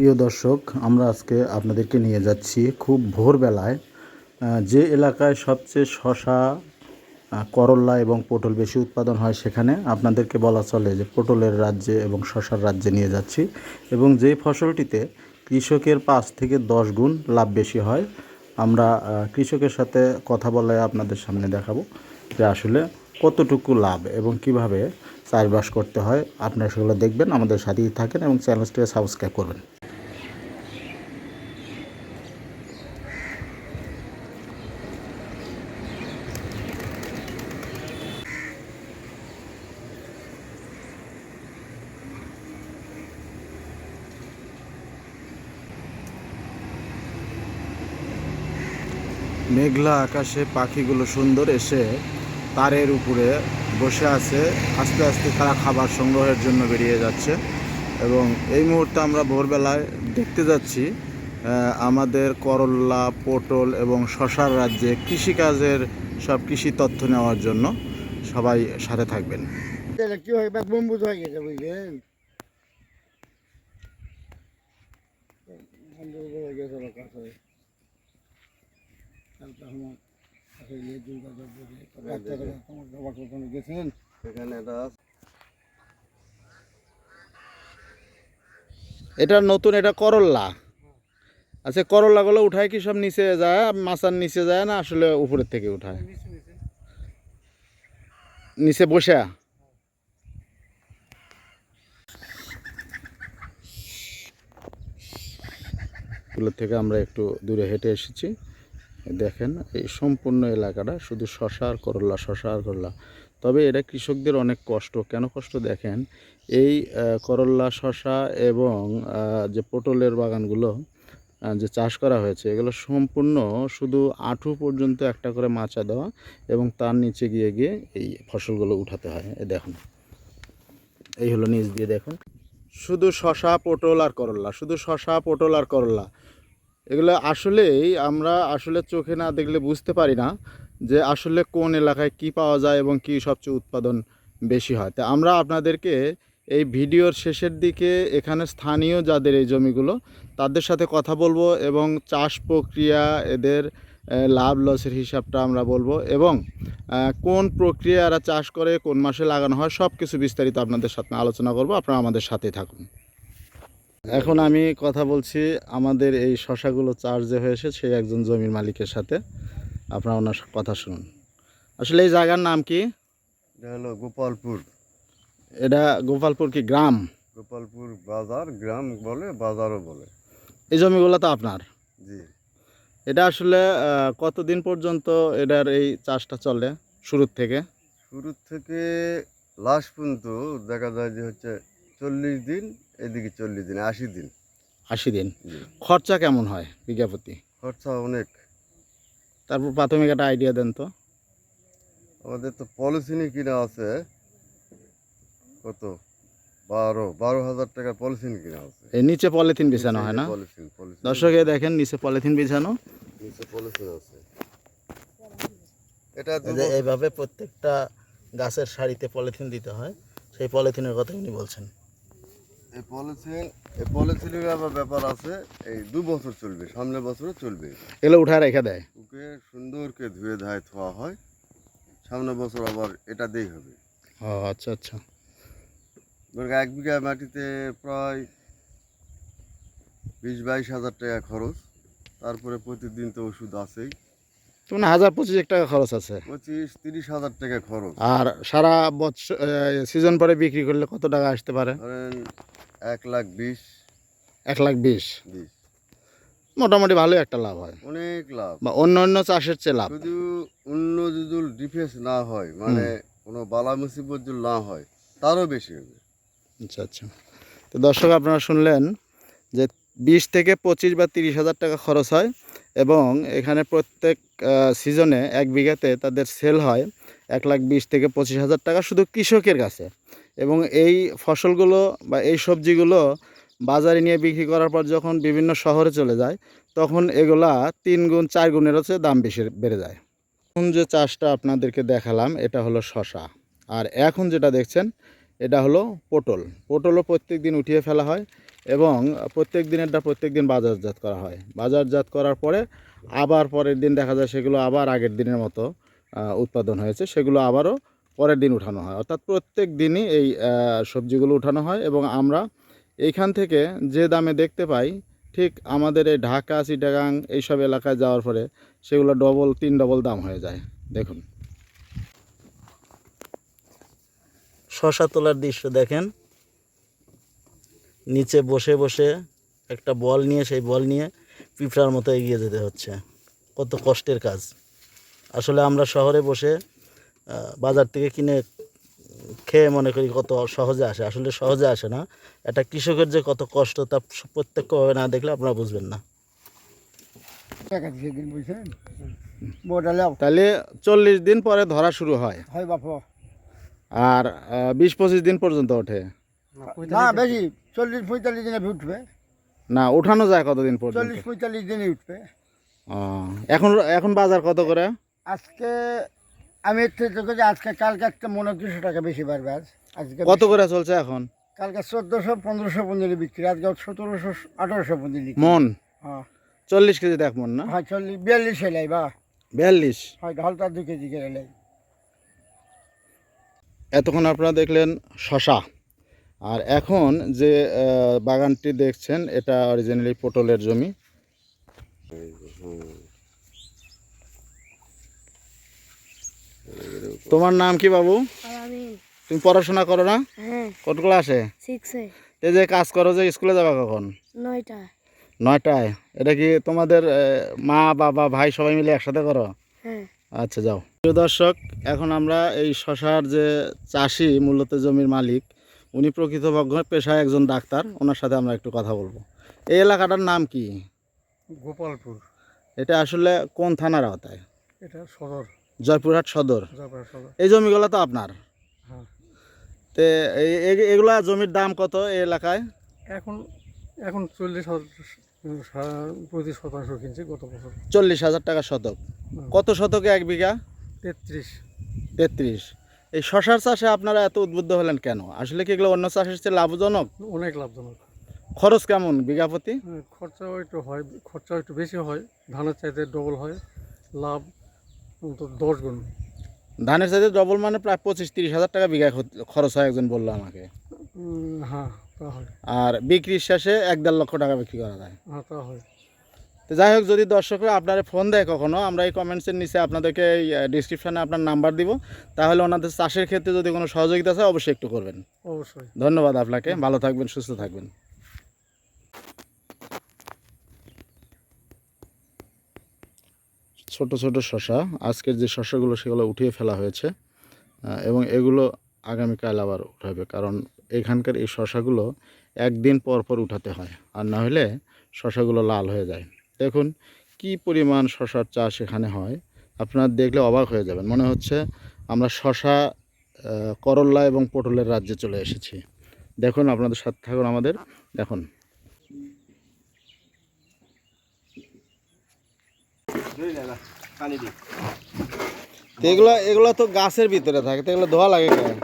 প্রিয় দর্শক, আমরা আজকে আপনাদেরকে নিয়ে যাচ্ছি খুব ভোরবেলায় যে এলাকায় সবচেয়ে শশা করল্লা এবং পটল বেশি উৎপাদন হয় সেখানে আপনাদেরকে বলা চলে যে পটলের রাজ্যে এবং শশার রাজ্যে নিয়ে যাচ্ছি এবং যে ফসলটিতে কৃষকের পাঁচ থেকে দশ গুণ লাভ বেশি হয়, আমরা কৃষকের সাথে কথা বলে আপনাদের সামনে দেখাবো যে আসলে কতটুকু লাভ এবং কীভাবে চাষবাস করতে হয়। আপনারা সেগুলো দেখবেন, আমাদের সাথেই থাকেন এবং চ্যানেলটিকে সাবস্ক্রাইব করবেন। মেঘলা আকাশে পাখিগুলো সুন্দর এসে তারের উপরে বসে আছে। আস্তে আস্তে তারা খাবার সংগ্রহের জন্য বেরিয়ে যাচ্ছে এবং এই মুহূর্তে আমরা ভোরবেলায় দেখতে যাচ্ছি আমাদের করল্লা পটল এবং শশার রাজ্যে কৃষিকাজের সব কৃষি তথ্য নেওয়ার জন্য সবাই সাথে থাকবেন। বুঝলেন? এখানে এটা এটা নতুন এটা করল্লা। আচ্ছা করল্লাগুলো উঠায় কি সব নিচে যায়? মাচার নিচে যায় না আসলে উপরের থেকে উঠায়? নিচে বসে? থেকে আমরা একটু দূরে হেঁটে এসেছি। দেখেন, এই সম্পূর্ণ এলাকাটা শুধু শশা আর করল্লা শশা আর করল্লা তবে এটা কৃষকদের অনেক কষ্ট। কেন কষ্ট দেখেন? এই করল্লা শশা এবং যে পটলের বাগানগুলো যে চাষ করা হয়েছে, এগুলো সম্পূর্ণ শুধু আঁঠু পর্যন্ত একটা করে মাচা দেওয়া এবং তার নিচে গিয়ে গিয়ে এই ফসলগুলো উঠাতে হয়। দেখুন। এই হলো নিচ দিয়ে দেখুন। শুধু শশা, পটল আর করল্লা শুধু শশা, পটল আর করল্লা এগুলো আসলেই আমরা আসলে চোখে না দেখলে বুঝতে পারি না যে আসলে কোন এলাকায় কি পাওয়া যায় এবং কি সবচেয়ে উৎপাদন বেশি হয়। তা আমরা আপনাদেরকে এই ভিডিওর শেষের দিকে এখানে স্থানীয় যাদের এই জমিগুলো তাদের সাথে কথা বলব এবং চাষ প্রক্রিয়া এদের লাভ লসের হিসাবটা আমরা বলব এবং কোন প্রক্রিয়া এরা চাষ করে, কোন মাসে লাগানো হয় সব কিছু বিস্তারিত আপনাদের সাথে আলোচনা করব। আপনারা আমাদের সাথেই থাকুন। এখন আমি কথা বলছি আমাদের এই শশাগুলো চাষ যে হয়েছে সেই একজন জমির মালিকের সাথে। আপনারা ওনার কথা শুনুন। আসলে এই জায়গার নাম কি? হলো গোপালপুর। এটা গোপালপুর কি গ্রাম? গোপালপুর বাজার গ্রাম বলে বাজারও বলে। এই জমিগুলো তো আপনার? জি। এটা আসলে কতদিন পর্যন্ত এটার এই চাষটা চলে শুরুর থেকে? শুরুর থেকে লাস্ট পর্যন্ত দেখা যায় যে হচ্ছে চল্লিশ দিন এদিকে চল্লিশ দিন আশি দিন। আশি দিন। খরচা কেমন হয় বিঘাপতি খরচা অনেক। তারপর প্রাথমিক একটা আইডিয়া দেন তো। আমাদের তো পলিথিনই কিনা আছে কত? বারো বারো হাজার টাকা পলিথিন কিনা আছে। এই নিচে পলিথিন বিছানো হয় না? পলিথিন পলিথিন দর্শকে দেখেন নিচে পলিথিন বিছানো। নিচে পলিথিন আছে। এটা এইভাবে প্রত্যেকটা গাছের সারিতে পলিথিন দিতে হয় সেই পলিথিনের কথা উনি বলছেন। এই পলিথিন এই পলিথিনের আবার ব্যাপার আছে এই দু বছর চলবে সামনের বছরও চলবে। এগুলো উঠায় রেখে দেয়। ওকে সুন্দর করে ধুয়ে ধায় ধোয়া হয় সামনের বছর আবার এটা দিয়েই হবে। ও আচ্ছা আচ্ছা। এক বিঘা মাটিতে প্রায় বিশ বাইশ হাজার টাকা খরচ তারপরে প্রতিদিন তো ওষুধ আছেই। মানে হাজার পঁচিশ টাকা খরচ আছে। পঁচিশ তিরিশ হাজার টাকা খরচ। আর সারা বছর সিজন পরে বিক্রি করলে কত টাকা আসতে পারে? এক লাখ বিশ। এক লাখ বিশ। বিশ। মোটামুটি ভালোই একটা লাভ হয়। অনেক লাভ। বা অন্য অন্য চাষের চেয়ে লাভ। শুধু অন্য যদি ডিফেন্স না হয় মানে কোনো বালা মুসিবত যদি না হয় তারও বেশি হবে। আচ্ছা আচ্ছা। তো দর্শক আপনারা শুনলেন যে বিশ থেকে পঁচিশ বা তিরিশ হাজার টাকা খরচ হয় এবং এখানে প্রত্যেক সিজনে এক বিঘাতে তাদের সেল হয় এক লাখ বিশ থেকে পঁচিশ হাজার টাকা শুধু কৃষকের কাছে। এবং এই ফসলগুলো বা এই সবজিগুলো বাজারে নিয়ে বিক্রি করার পর যখন বিভিন্ন শহরে চলে যায়, তখন এগুলা তিন গুণ, চার গুণের হচ্ছে দাম বেশি, বেড়ে যায়। এখন যে চাষটা আপনাদেরকে দেখালাম, এটা হলো শশা আর এখন যেটা দেখছেন, এটা হলো পটল। পটলও প্রত্যেক দিন উঠিয়ে ফেলা হয় এবং প্রত্যেক দিনেরটা প্রত্যেক দিন বাজারজাত করা হয়। বাজারজাত করার পরে আবার পরের দিন দেখা যায় সেগুলো আবার আগের দিনের মতো উৎপাদন হয়েছে। সেগুলো আবারও পরের দিন উঠানো হয়। অর্থাৎ প্রত্যেক দিনই এই সবজিগুলো উঠানো হয় এবং আমরা এইখান থেকে যে দামে দেখতে পাই, ঠিক আমাদের এই ঢাকা, চিটাগাং এইসব এলাকায় যাওয়ার পরে সেগুলো ডবল, তিন ডবল দাম হয়ে যায়। দেখুন। শশা তোলার দৃশ্য দেখেন। নিচে বসে বসে একটা বল নিয়ে, সেই বল নিয়ে পিঁপড়ার মতো এগিয়ে যেতে হচ্ছে। কত কষ্টের কাজ। আসলে আমরা শহরে বসে বাজার থেকে কিনে খেয়ে মনে করি কত সহজে আসে। আসলে সহজে আসে না। একটা কৃষকের যে কত কষ্ট তা প্রত্যক্ষভাবে না দেখলে আপনারা বুঝবেন না। তাহলে চল্লিশ দিন পরে ধরা শুরু হয়। হয় বাপ। আর বিশ পঁচিশ দিন পর্যন্ত ওঠে। না বেশি। চল্লিশ পঁয়তাল্লিশ দিনে উঠবে। না উঠানো যায় কতদিন পর্যন্ত? চল্লিশ পঁয়তাল্লিশ দিনে উঠবে। এখন এখন বাজার কত করে? আজকে আমি একটু তো করি আজকে কালকে একটা মনে হয় দুশো টাকা বেশি বাড়বে আজ। আজকে কত করে চলছে এখন? কালকে চোদ্দোশো পনেরোশো পনেরো বিক্রি আজকে সতেরোশো আঠারোশো পনেরো মন? হ্যাঁ। চল্লিশ কেজি দেখ মন না? হয় চল্লিশ বিয়াল্লিশ এলাই বা। বিয়াল্লিশ? হয় ঢালটা দু কেজি করে এলাই এতক্ষণ আপনারা দেখলেন শশা। আর এখন যে বাগানটি দেখছেন এটা অরিজিনালি পটলের জমি। তোমার নাম কি বাবু? তুমি পড়াশোনা করো না? হ্যাঁ। কোন ক্লাসে? এই যে কাজ করো যে স্কুলে যাবা কখন? নয়টা নয়টায়? এটা কি তোমাদের মা বাবা ভাই সবাই মিলে একসাথে করো? হ্যাঁ। আচ্ছা যাও। প্রিয় দর্শক এখন আমরা এই শশার যে চাষি মূলত জমির মালিক উনি প্রকৃতপক্ষে পেশায় একজন ডাক্তার ওনার সাথে আমরা একটু কথা বলব। এই এলাকাটার নাম কি? গোপালপুর। এটা আসলে কোন থানার আওতায়? এটা সদর। জয়পুরহাট সদর। এই জমিগুলো তো আপনার? হ্যাঁ। তে এগুলা জমির দাম কত এই এলাকায়? এখন এখন চল্লিশ পঁয়ত্রিশ শতাংশ কিনছি গত বছর। চল্লিশ হাজার টাকা শতক। কত শতকে এক বিঘা? তেত্রিশ। তেত্রিশ। এই শশার চাষে আপনারা এত উদ্বুদ্ধ হলেন কেন? আসলে কি এগুলো অন্য চাষের চেয়ে লাভজনক? অনেক লাভজনক। খরচ কেমন বিঘা প্রতি? হ্যাঁ, খরচাও একটু হয় খরচাও একটু বেশি হয় ধানের চাইতে ডবল হয় লাভ দশ গুণ। ধানের সাথে ডবল মানে প্রায় পঁচিশ তিরিশ হাজার টাকা বিঘা খরচ হয় একজন বলল আমাকে। হ্যাঁ আর বিক্রির শেষে এক দেড় লক্ষ টাকা বিক্রি করা যায়। হ্যাঁ তা হয়। তো যাই হোক যদি দর্শকরা আপনারা ফোন দেয় কখনো আমরা এই কমেন্টসের নিচে আপনাদেরকে এই ডিসক্রিপশানে আপনার নাম্বার দিব। তাহলে ওনাদের চাষের ক্ষেত্রে যদি কোনো সহযোগিতা চায় অবশ্যই একটু করবেন। অবশ্যই। ধন্যবাদ আপনাকে ভালো থাকবেন সুস্থ থাকবেন। ছোট ছোট শশা আজকের যে শশাগুলো সেগুলো উঠিয়ে ফেলা হয়েছে এবং এগুলো আগামীকাল আবার উঠাবে, কারণ এখানকার এই শশাগুলো একদিন পর পর উঠাতে হয়, আর না হলে শশাগুলো লাল হয়ে যায়। দেখুন, কি পরিমাণ শশার চাষ এখানে হয়, আপনারা দেখলে অবাক হয়ে যাবেন। মনে হচ্ছে আমরা শশা করল্লা এবং পটলের রাজ্যে চলে এসেছি। দেখুন, আপনাদের সাথে থাকুন আমাদের। দেখুন তো এগুলো এগুলো তো গাছের ভিতরে থাকে তো এগুলো ধোয়া লাগে কেন?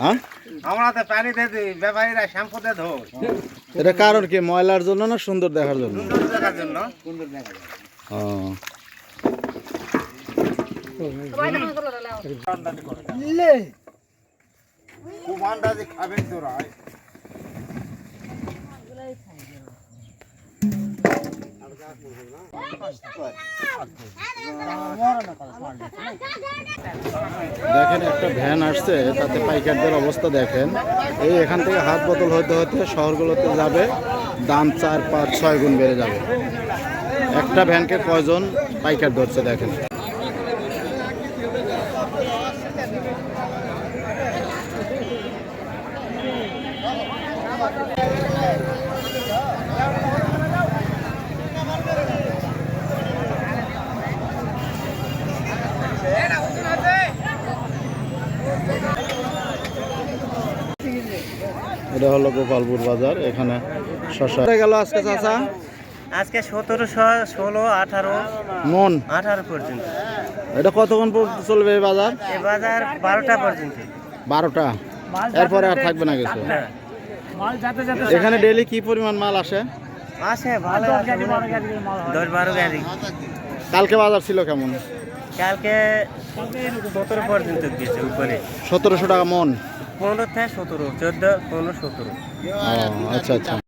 হ্যাঁ? আমরা তো পানিতে দিই ব্যাপারীরা শ্যাম্পুতে ধো এটা কারণ কি ময়লার জন্য না সুন্দর দেখার জন্য? সুন্দর দেখার জন্য। ও। খুব আন্দাজে খাবেন তোরা দেখেন, একটা ভ্যান আসছে, তাতে পাইকারদের অবস্থা দেখেন। এই এখান থেকে হাত বদল হতে হতে শহরগুলোতে যাবে, দাম চার, পাঁচ, ছয় গুণ বেড়ে যাবে। একটা ভ্যানকে কয়জন পাইকার ধরছে দেখেন? এটা হলো গোপালপুর বাজার এখানে শশা গেল আজকে চাচা? আজকে সতেরোশো ষোলো আঠারো মন। আঠারো পর্যন্ত। এটা কতক্ষণ পর্যন্ত চলবে এই বাজার? এ বাজার বারোটা পর্যন্ত। বারোটা? এরপরে আর থাকবে না কিছু। এখানে ডেইলি কি পরিমাণ মাল আসে? আসে ভালো দশ বারো গাড়ি কালকে বাজার ছিল কেমন? কালকে সতেরো পর্যন্ত গেছে উপরে। সতেরোশো টাকা মন। পনেরো থেকে সতেরো চোদ্দ পনেরো সতেরো। আচ্ছা আচ্ছা।